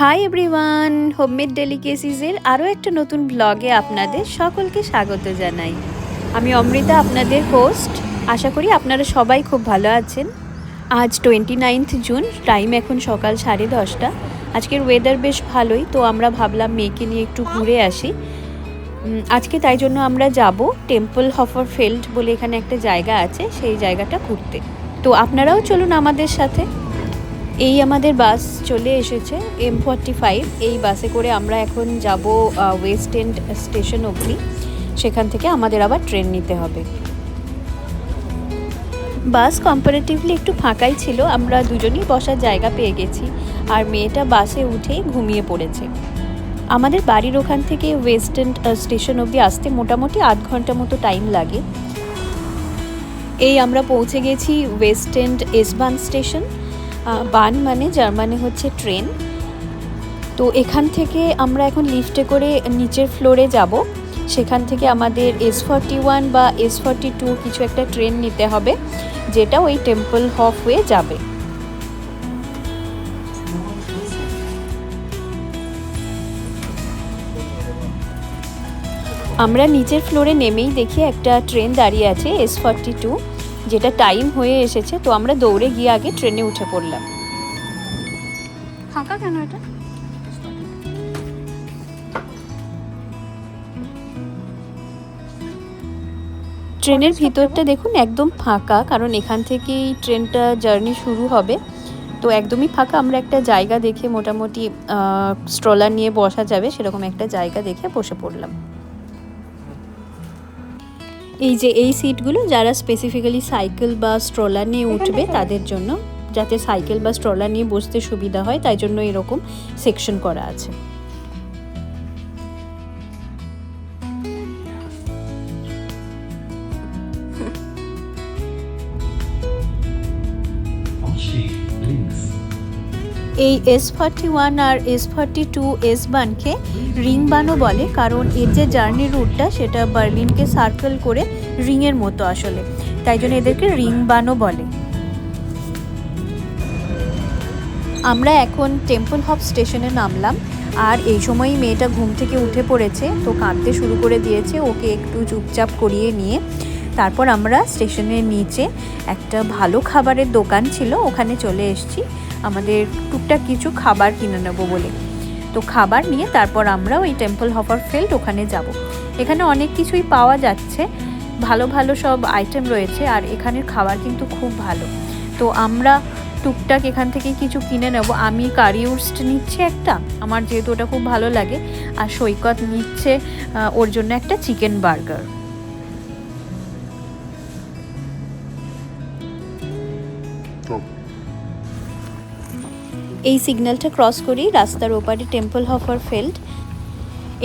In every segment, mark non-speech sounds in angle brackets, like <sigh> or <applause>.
Hi everyone homemade ডেলিকেসিসের আরও একটা নতুন ব্লগে আপনাদের সকলকে স্বাগত জানাই। আমি অমৃতা, আপনাদের হোস্ট আশা করি আপনারা সবাই খুব ভালো আছেন। আজ টোয়েন্টি নাইনথ জুন টাইম এখন সকাল সাড়ে দশটা। আজকের ওয়েদার বেশ ভালোই, তো আমরা ভাবলাম মেয়েকে নিয়ে একটু ঘুরে আসি। আজকে তাই জন্য আমরা যাব টেম্পল হফার ফেল্ড বলে এখানে একটা জায়গা আছে, সেই জায়গাটা ঘুরতে। তো আপনারাও চলুন আমাদের সাথে। এই আমাদের বাস চলে এসেছে এম ফর্টি ফাইভ এই বাসে করে আমরা এখন যাব ওয়েস্ট এন্ড স্টেশন অবধি। সেখান থেকে আমাদের আবার ট্রেন নিতে হবে। বাস কম্পারেটিভলি একটু ফাঁকাই ছিল, আমরা দুজনেই বসার জায়গা পেয়ে গেছি, আর মেয়েটা বাসে উঠেই ঘুমিয়ে পড়েছে। আমাদের বাড়ির ওখান থেকে ওয়েস্ট এন্ড স্টেশন অবধি আসতে মোটামুটি আধ ঘণ্টা মতো টাইম লাগে। এই আমরা পৌঁছে গেছি west end S Bahn station Bahn মানে জার্মানি হচ্ছে ট্রেন। তো এখান থেকে আমরা এখন লিফটে করে নিচের ফ্লোরে যাব। সেখান থেকে আমাদের এস ফর্টি ওয়ান বা এস ফর্টি টু কিছু একটা ট্রেন নিতে হবে, যেটা ওই টেম্পল হফ হয়ে যাবে। আমরা নিচের ফ্লোরে নেমেই দেখি একটা ট্রেন দাঁড়িয়ে আছে এস ফর্টি টু যেটা টাইম হয়ে এসেছে তো আমরা দৌড়ে গিয়ে আগে ট্রেনে উঠে পড়লাম। ফাঁকা কেন এটা? ট্রেনের ভিতরটা দেখুন একদম ফাঁকা কারণ এখান থেকেই ট্রেনটা জার্নি শুরু হবে। তো একদমই ফাঁকা আমরা একটা জায়গা দেখে মোটামুটি স্ট্রলার নিয়ে বসা যাবে সেরকম একটা জায়গা দেখে বসে পড়লাম। এই যে এই সিটগুলো যারা স্পেসিফিক্যালি সাইকেল বা স্ট্রলার নিয়ে উঠবে, তাদের জন্য যাতে সাইকেল বা স্ট্রলার নিয়ে বসতে সুবিধা হয়, তাই জন্য এরকম সেকশন করা আছে। এই এস ফর্টি ওয়ান আর এস ফর্টি টু এস বানকে রিং বানও বলে, কারণ এর যে জার্নি রুটটা সেটা বার্লিনকে সার্কেল করে রিংয়ের মতো আসলে। তাই জন্য এদেরকে রিং বানও বলে। আমরা এখন টেম্পল হপ স্টেশনে নামলাম, আর এই সময়ই মেয়েটা ঘুম থেকে উঠে পড়েছে, তো কাঁদতে শুরু করে দিয়েছে, ওকে একটু চুপচাপ করিয়ে নিয়ে। তারপর আমরা স্টেশনের নিচে একটা ভালো খাবারের দোকান ছিল, ওখানে চলে এসেছি। আমাদের টুকটাক কিছু খাবার কিনে নেব বলে। তো খাবার নিয়ে তারপর আমরা ওই টেম্পল হপার ফিল্ড ওখানে যাব। এখানে অনেক কিছুই পাওয়া যাচ্ছে। ভালো ভালো সব আইটেম রয়েছে আর এখানের খাবার কিন্তু খুব ভালো। তো আমরা টুকটাক এখান থেকে কিছু কিনে নেব। আমি কারিউস্ট নিচ্ছি একটা, আমার যেহেতু ওটা খুব ভালো লাগে। আর সৈকত নিচ্ছে ওর জন্য একটা চিকেন বার্গার। এই সিগন্যালটা ক্রস করেই রাস্তার ওপারে টেম্পল হফার ফেল্ড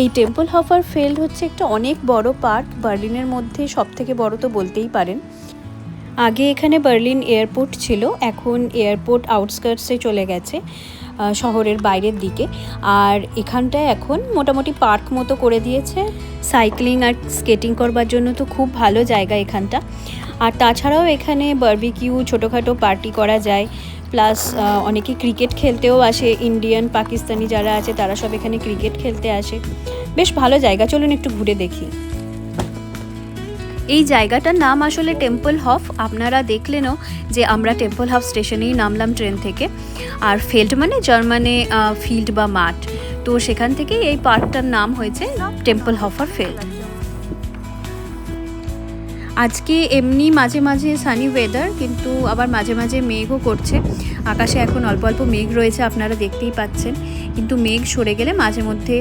এই টেম্পল হফার ফেল্ড হচ্ছে একটা অনেক বড় পার্ক বার্লিনের মধ্যে সব থেকে বড় তো বলতেই পারেন। আগে এখানে বার্লিন এয়ারপোর্ট ছিল, এখন এয়ারপোর্ট আউটস্কার্টসে চলে গেছে শহরের বাইরের দিকে। আর এখানটায় এখন মোটামুটি পার্ক মতো করে দিয়েছে। সাইক্লিং আর স্কেটিং করবার জন্য তো খুব ভালো জায়গা এখানটা। আর তাছাড়াও এখানে বার্বিকিউ ছোটোখাটো পার্টি করা যায়। প্লাস অনেকে ক্রিকেট খেলতেও আসে। ইন্ডিয়ান পাকিস্তানি যারা আছে, তারা সব এখানে ক্রিকেট খেলতে আসে। বেশ ভালো জায়গা। চলুন একটু ঘুরে দেখি। এই জায়গাটার নাম আসলে টেম্পল হফ আপনারা দেখলেনও যে আমরা টেম্পল হফ স্টেশনেই নামলাম ট্রেন থেকে। আর ফিল্ড মানে জার্মানে ফিল্ড বা মাঠ। তো সেখান থেকেই এই পার্কটার নাম হয়েছে টেম্পল হফার ফিল্ড আজকে এমনি মাঝে মাঝে সানি ওয়েদার কিন্তু আবার মাঝে মাঝে মেঘও করছে। আকাশে এখন অল্প অল্প মেঘ রয়েছে, আপনারা দেখতেই পাচ্ছেন। কিন্তু মেঘ সরে গেলে মাঝে মধ্যে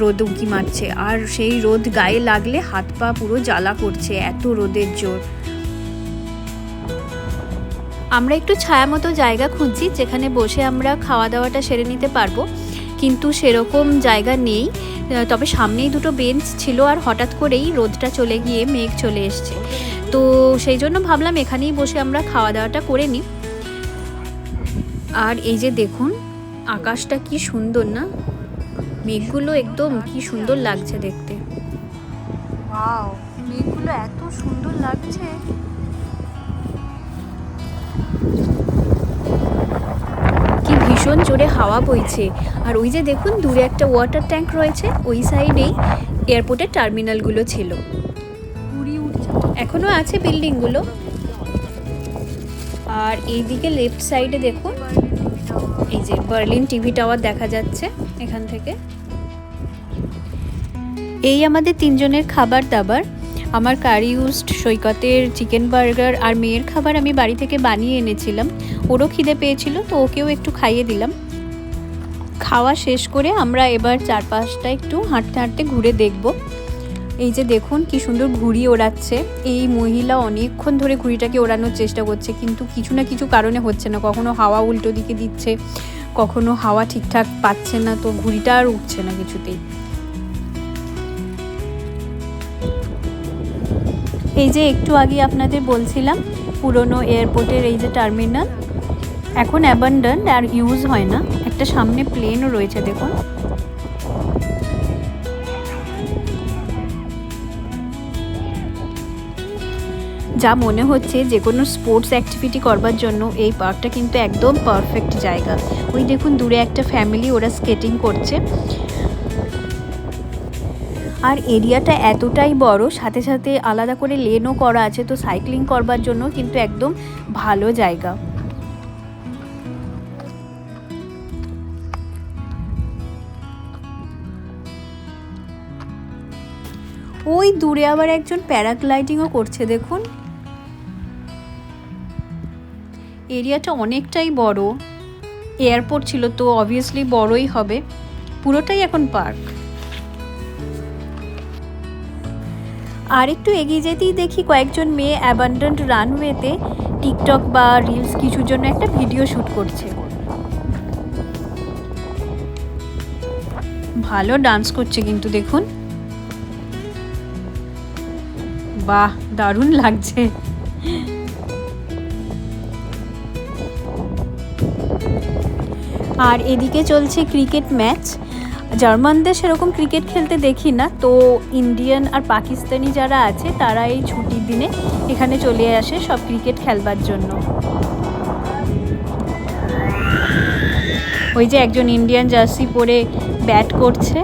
রোদ উঁকি মারছে। আর সেই রোদ গায়ে লাগলে হাত পা পুরো জ্বালা করছে, এত রোদের জোর। আমরা একটু ছায়া মতো জায়গা খুঁজছি, যেখানে বসে আমরা খাওয়া দাওয়াটা সেরে নিতে পারব। কিন্তু সেরকম জায়গা নেই। তবে সামনেই দুটো বেঞ্চ ছিল আর হঠাৎ করেই রোদটা চলে গিয়ে মেঘ চলে এসছে। তো সেই জন্য ভাবলাম এখানেই বসে আমরা খাওয়া দাওয়াটা করে নিই। আর এই যে দেখুন, আকাশটা কি সুন্দর না? মেঘগুলো একদম কি সুন্দর লাগছে দেখতে। মেঘগুলো এত সুন্দর লাগছে। ভীষণ জোরে হাওয়া বইছে। আর ওই যে দেখুন, দূরে একটা ওয়াটার ট্যাঙ্ক রয়েছে, ওই সাইডেই এয়ারপোর্টের টার্মিনালগুলো ছিল। এখনও আছে বিল্ডিংগুলো আর এইদিকে লেফট সাইডে দেখুন, এই যে বার্লিন টিভি টাওয়ার দেখা যাচ্ছে এখান থেকে। এই আমাদের তিনজনের খাবার দাবার আমার কারি উস্ট সৈকতের চিকেন বার্গার আর মেয়ের খাবার আমি বাড়ি থেকে বানিয়ে এনেছিলাম। ওরও খিদে পেয়েছিল, তো ওকেও একটু খাইয়ে দিলাম। খাওয়া শেষ করে আমরা এবার চারপাশটা একটু হাঁটতে হাঁটতে ঘুরে দেখব। এই যে দেখুন কি সুন্দর ঘুড়ি ওড়াচ্ছে। এই মহিলা অনেকক্ষণ ধরে ঘুড়িটাকে ওড়ানোর চেষ্টা করছে, কিন্তু কিছু না কিছু কারণে হচ্ছে না। কখনো হাওয়া উল্টো দিকে দিচ্ছে, কখনো হাওয়া ঠিকঠাক পাচ্ছে না, তো ঘুড়িটা আর উঠছে না কিছুতেই। এই যে একটু আগে আপনাদের বলছিলাম, পুরনো এয়ারপোর্টের এই যে টার্মিনাল এখন অ্যাবান্ডান্ট আর ইউজ হয় না। একটা সামনে প্লেনও রয়েছে, দেখুন। যা মনে হচ্ছে যে কোনো স্পোর্টস অ্যাক্টিভিটি করবার জন্য এই পার্কটা কিন্তু একদম পারফেক্ট জায়গা। ওই দেখুন, দূরে একটা ফ্যামিলি ওরা স্কেটিং করছে। আর এরিয়াটা এতটাই বড়, সাথে সাথে আলাদা করে লেনও করা আছে, তো সাইক্লিং করবার জন্য কিন্তু একদম ভালো জায়গা। ওই দূরে আবার একজন প্যারাগ্লাইডিংও করছে, দেখুন। এরিয়াটা অনেকটাই বড়। এয়ারপোর্ট ছিল তো অবভিয়াসলি বড়ই হবে। পুরোটাই এখন পার্ক আর একটু এগিয়ে যেতেই দেখি কয়েকজন মেয়ে অ্যাবান্ডেন্ট রানওয়েতে টিকটক বা রিলস কিছুর জন্য একটা ভিডিও শ্যুট করছে। ভালো ডান্স করছে কিন্তু দেখুন। বাহ, দারুণ লাগছে। আর এদিকে চলছে ক্রিকেট ম্যাচ জার্মানদের সেরকম ক্রিকেট খেলতে দেখি না। তো ইন্ডিয়ান আর পাকিস্তানি যারা আছে, তারা এই ছুটির দিনে এখানে চলে আসে সব ক্রিকেট খেলবার জন্য। ওই যে একজন ইন্ডিয়ান জার্সি পরে ব্যাট করছে।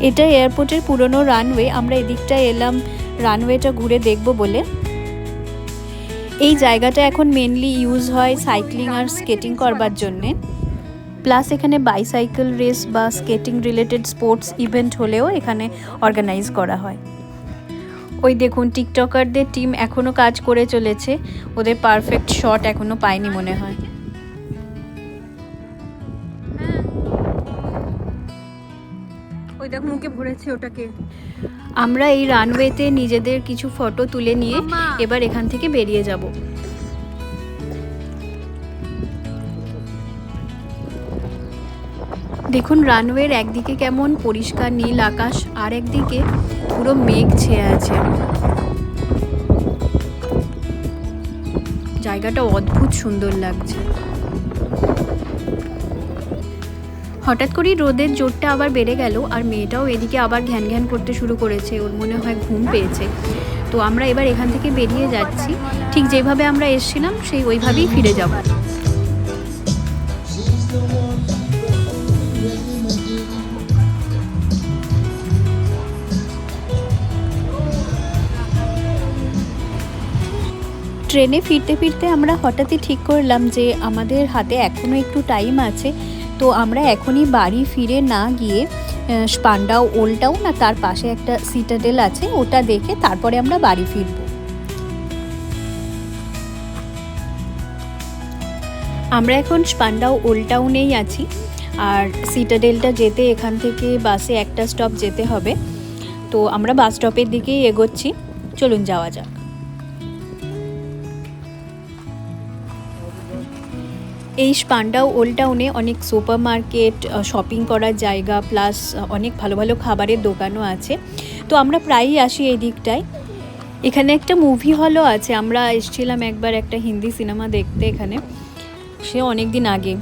এটা এয়ারপোর্টের পুরনো রানওয়ে, আমরা এদিকটা এলাম, রানওয়েটা ঘুরে দেখব বলে। এই জায়গাটা এখন মেনলি ইউজ হয় সাইক্লিং আর স্কেটিং করবার জন্যে। প্লাস এখানে বাইসাইকেল রেস বা স্কেটিং রিলেটেড স্পোর্টস ইভেন্ট হলেও এখানে অর্গানাইজ করা হয়। ওই দেখুন টিকটকারদের টিম এখনও কাজ করে চলেছে। ওদের পারফেক্ট শট এখনও পায়নি মনে হয়। ওই দেখ মুখে ভরেছে ওটাকে। আমরা এই রানওয়েতে নিজেদের কিছু ফটো তুলে নিয়ে এবার এখান থেকে বেরিয়ে যাব। দেখুন রানওয়ের একদিকে কেমন পরিষ্কার নীল আকাশ আর একদিকে পুরো মেঘ ছেয়ে আছে। জায়গাটা অদ্ভুত সুন্দর লাগছে। হঠাৎ করেই রোদের জোরটা আবার বেড়ে গেল আর মেয়েটাও এদিকে আবার ঘ্যান ঘ্যান করতে শুরু করেছে। ওর মনে হয় ঘুম পেয়েছে। তো আমরা এবার এখান থেকে বেরিয়ে যাচ্ছি। ঠিক যেভাবে আমরা এসেছিলাম, সেই ওইভাবেই ফিরে যাব। ট্রেনে ফিরতে ফিরতে আমরা হঠাৎই ঠিক করলাম যে আমাদের হাতে এখনও একটু টাইম আছে। তো আমরা এখনই বাড়ি ফিরে না গিয়ে স্পান্ডাও ওল্ড টাউন আর তার পাশে একটা সিটাডেল আছে, ওটা দেখে তারপরে আমরা বাড়ি ফিরব। আমরা এখন স্পান্ডাও টাউনেই আছি। আর সিটাডেলটা যেতে এখান থেকে বাসে একটা স্টপ যেতে হবে। তো আমরা বাস স্টপের দিকেই এগোচ্ছি। চলুন যাওয়া যাক। এই স্পান্ডাও ওল্ড টাউনে অনেক সুপার মার্কেট শপিং করার জায়গা প্লাস অনেক ভালো ভালো খাবারের দোকানও আছে। তো আমরা প্রায়ই আসি এই দিকটায়। এখানে একটা মুভি হলও আছে। আমরা এসেছিলাম একবার একটা হিন্দি সিনেমা দেখতে এখানে। সে অনেক দিন আগে।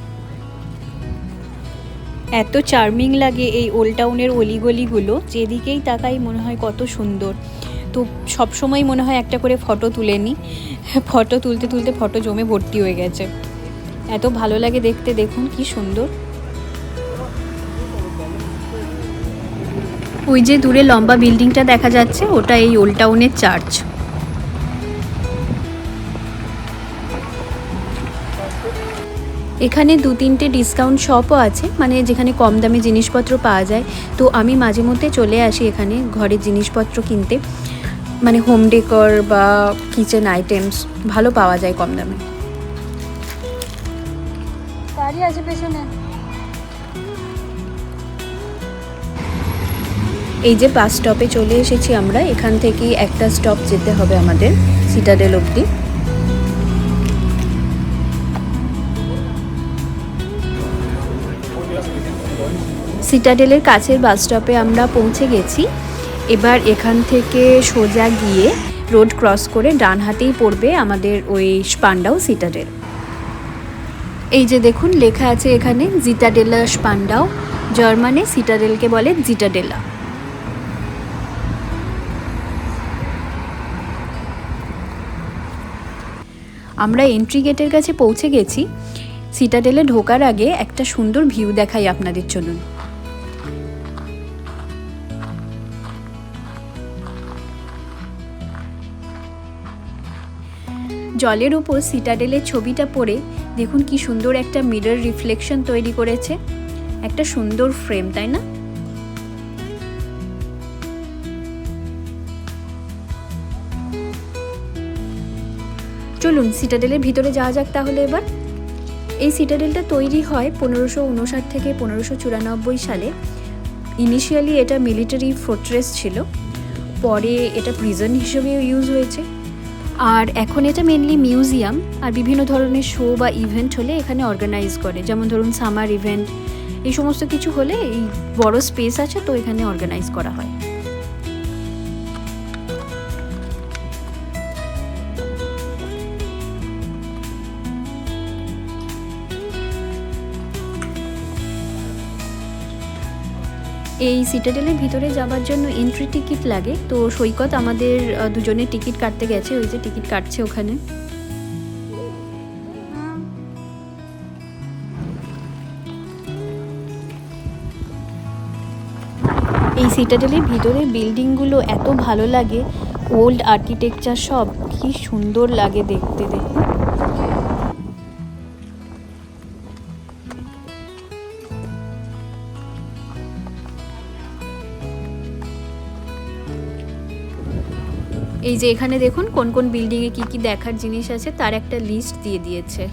এত চার্মিং লাগে এই ওল্ড টাউনের অলিগলিগুলো। যেদিকেই তাকাই মনে হয় কত সুন্দর। তো সবসময় মনে হয় একটা করে ফটো তুলে নিই ফটো <laughs> তুলতে তুলতে ফটো জমে ভর্তি হয়ে গেছে। এত ভালো লাগে দেখতে, দেখুন কি সুন্দর। ওই যে দূরে লম্বা বিল্ডিংটা দেখা যাচ্ছে, ওটা এই ওল্ড টাউনের চার্চ এখানে দু তিনটে ডিসকাউন্ট শপও আছে মানে যেখানে কম দামে জিনিসপত্র পাওয়া যায়। তো আমি মাঝে মধ্যে চলে আসি এখানে ঘরের জিনিসপত্র কিনতে। মানে হোম ডেকর বা কিচেন আইটেমস ভালো পাওয়া যায় কম দামে। গাড়ি আছে পেছনে। এই যে বাস স্টপে চলে এসেছি আমরা, এখান থেকেই একটা স্টপ যেতে হবে আমাদের সিটাডেল অবধি। সিটাডেলের কাছের বাস স্টপে আমরা পৌঁছে গেছি। এবার এখান থেকে সোজা গিয়ে রোড ক্রস করে ডান হাতেই পড়বে আমাদের ওই স্পান্ডাও সিটাডেল এই যে দেখুন, লেখা আছে এখানে জিটাডেলা স্পান্ডাও জার্মানে সিটাডেলকে বলে জিটাডেলা আমরা এন্ট্রি গেটের কাছে পৌঁছে গেছি। সিটাডেলে ঢোকার আগে একটা সুন্দর ভিউ দেখাই আপনাদের চলুন জলের উপর সিটাডেলের ছবিটা পড়ে দেখুন কি সুন্দর একটা মিরর রিফ্লেকশন তৈরি করেছে। একটা সুন্দর ফ্রেম, তাই না? চলুন সিটাডেলের ভিতরে যাওয়া যাক তাহলে এবার। এই সিটাডেলটা তৈরি হয় পনেরোশো উনষাট থেকে পনেরোশো চুরানব্বই সালে। ইনিশিয়ালি এটা মিলিটারি ফোর্ট্রেস ছিল। পরে এটা প্রিজন হিসেবেও ইউজ হয়েছে। আর এখন এটা মেনলি মিউজিয়াম আর বিভিন্ন ধরনের শো বা ইভেন্ট হলে এখানে অর্গানাইজ করে। যেমন ধরুন সামার ইভেন্ট এই সমস্ত কিছু হলে এই বড় স্পেস আছে তো এখানে অর্গানাইজ করা হয়। এই সিটাডেলের ভিতরে যাবার জন্য এন্ট্রি টিকিট লাগে। তো সৈকত আমাদের আহ, দুজনের টিকিট কাটতে গেছে ওই যে টিকিট কাটছে ওখানে। এই সিটাডেলের ভিতরে বিল্ডিংগুলো এত ভালো লাগে ওল্ড আর্কিটেকচার সব কি সুন্দর লাগে দেখতে দেখুন। এই যে এখানে দেখুন কোন কোন বিল্ডিংয়ে কি কি দেখার জিনিস আছে, তার একটা লিস্ট দিয়ে দিয়েছে।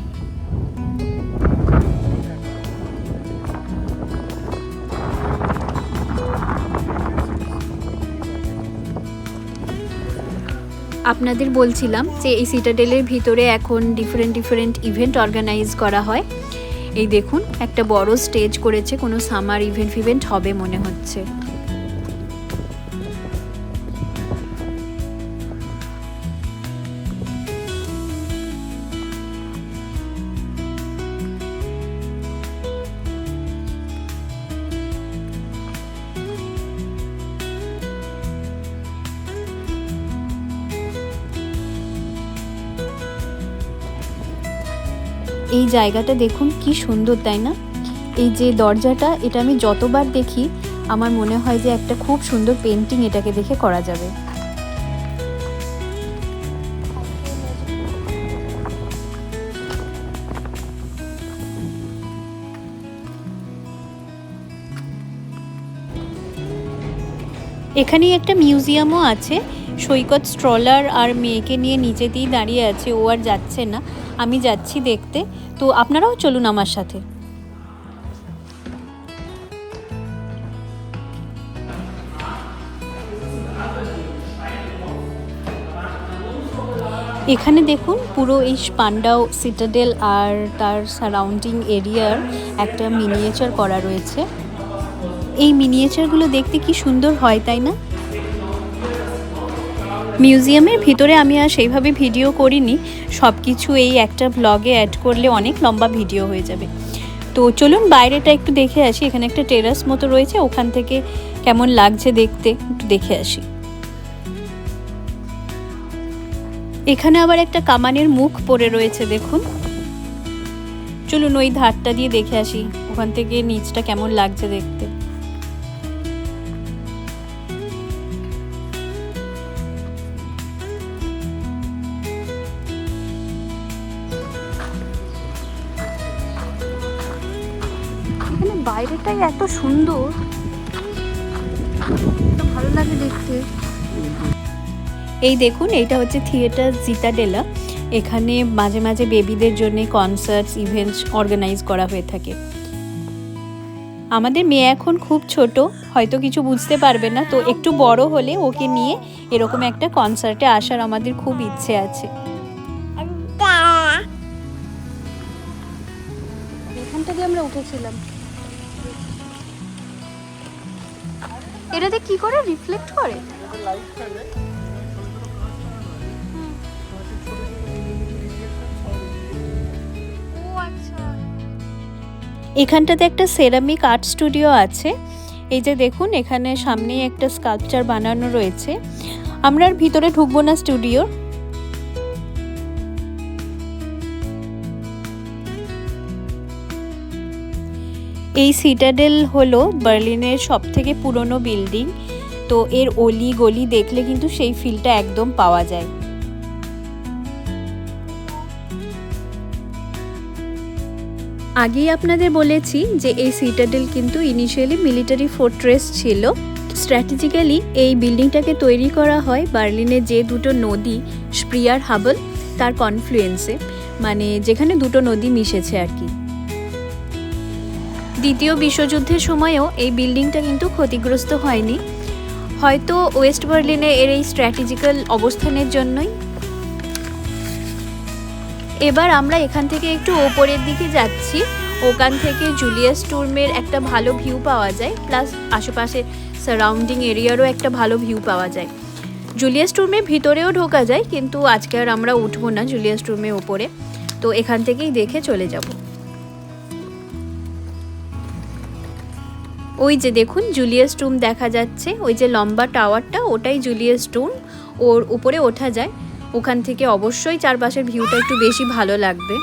আপনাদের বলছিলাম যে এই সিটাডেলের ভিতরে এখন ডিফারেন্ট ডিফারেন্ট ইভেন্ট অর্গানাইজ করা হয়। এই দেখুন, একটা বড় স্টেজ করেছে, কোনো সামার ইভেন্ট ফিভেন্ট হবে মনে হচ্ছে। এই জায়গাটা দেখুন, কি সুন্দর, তাই না? এই যে দরজাটা, এটা আমি যতবার দেখি, আমার মনে হয় যে একটা খুব সুন্দর পেন্টিং এটাকে দেখে করা যাবে। এখানেই একটা মিউজিয়ামও আছে। সৈকত স্ট্রলার আর মেয়েকে নিয়ে নিচে দিয়ে দাঁড়িয়ে আছে, ও আর যাচ্ছে না। আমি যাচ্ছি দেখতে। তো আপনারাও চলুন আমার সাথে। এখানে দেখুন পুরো এই পান্ডাও সিটাডেল আর তার সারাউন্ডিং এরিয়ার একটা মিনিয়েচার করা রয়েছে। এই মিনিয়েচারগুলো দেখতে কি সুন্দর হয়, তাই না? মিউজিয়ামের ভিতরে আমি আর সেইভাবে ভিডিও করিনি। সব কিছু এই একটা ব্লগে অ্যাড করলে অনেক লম্বা ভিডিও হয়ে যাবে। তো চলুন বাইরেটা একটু দেখে আসি। এখানে একটা টেরাস মতো রয়েছে, ওখান থেকে কেমন লাগছে দেখতে একটু দেখে আসি। এখানে আবার একটা কামানের মুখ পড়ে রয়েছে, দেখুন। চলুন ওই ধারটা দিয়ে দেখে আসি, ওখান থেকে নিচটা কেমন লাগছে দেখতে। বাইরেটাই এত সুন্দর। ভালো লাগে দেখতে। এই দেখুন এইটা হচ্ছে থিয়েটার জিতাডেলা এখানে মাঝে মাঝে বেবিদের জন্য কনসার্টস ইভেন্টস অর্গানাইজ করা হয়ে থাকে। আমাদের মেয়ে এখন খুব ছোট হয়তো কিছু বুঝতে পারবে না তো একটু বড় হলে ওকে নিয়ে এরকম একটা কনসার্টে আসার আমাদের খুব ইচ্ছে আছে। এখানটা দিয়ে আমরা উঠেছিলাম। এটাতে কি করে রিফ্লেক্ট করে? এখানটাতে একটা সেরামিক আর্ট স্টুডিও আছে। এই যে দেখুন, এখানে সামনেই একটা স্কাল্পচার বানানো রয়েছে। আমরা আর ভিতরে ঢুকবো না স্টুডিও এই সিটাডেল হলো বার্লিনের সব থেকে পুরনো বিল্ডিং। তো এর অলি গলি দেখলে কিন্তু সেই ফিলটা একদম পাওয়া যায়। আগেই আপনাদের বলেছি যে এই সিটাডেল কিন্তু ইনিশিয়ালি মিলিটারি ফোর্ট্রেস ছিল। স্ট্র্যাটেজিক্যালি এই বিল্ডিংটাকে তৈরি করা হয় বার্লিনে যে দুটো নদী, স্প্রিয়ার হাবল, তার কনফ্লুয়েন্সে মানে যেখানে দুটো নদী মিশেছে আর কি। দ্বিতীয় বিশ্বযুদ্ধের সময়ও এই বিল্ডিংটা কিন্তু ক্ষতিগ্রস্ত হয়নি। হয়তো ওয়েস্ট বার্লিনে এর এই স্ট্র্যাটেজিক্যাল অবস্থানের জন্যই। এবার আমরা এখান থেকে একটু ওপরের দিকে যাচ্ছি। ওখান থেকে জুলিয়াস টুর্মের একটা ভালো ভিউ পাওয়া যায়, প্লাস আশেপাশে সারাউন্ডিং এরিয়ারও একটা ভালো ভিউ পাওয়া যায়। জুলিয়াস টুর্মের ভিতরেও ঢোকা যায়, কিন্তু আজকে আর আমরা উঠবো না জুলিয়াস টুর্মের ওপরে। তো এখান থেকেই দেখে চলে যাব। ওই যে দেখুন জুলিয়াস টুম দেখা যাচ্ছে। ওই যে লম্বা টাওয়ারটা, ওটাই জুলিয়াস টুম ওর উপরে ওঠা যায়। ওখান থেকে অবশ্যই চারপাশের ভিউটা একটু বেশি ভালো লাগবে।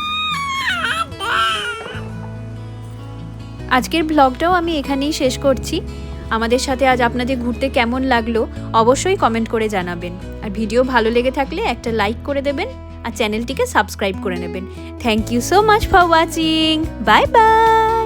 আজকের ব্লগটাও আমি এখানেই শেষ করছি। আমাদের সাথে আজ আপনাদের ঘুরতে কেমন লাগল, অবশ্যই কমেন্ট করে জানাবেন। আর ভিডিও ভালো লেগে থাকলে একটা লাইক করে দেবেন আর চ্যানেলটিকে সাবস্ক্রাইব করে নেবেন। Thank you so much for watching bye bye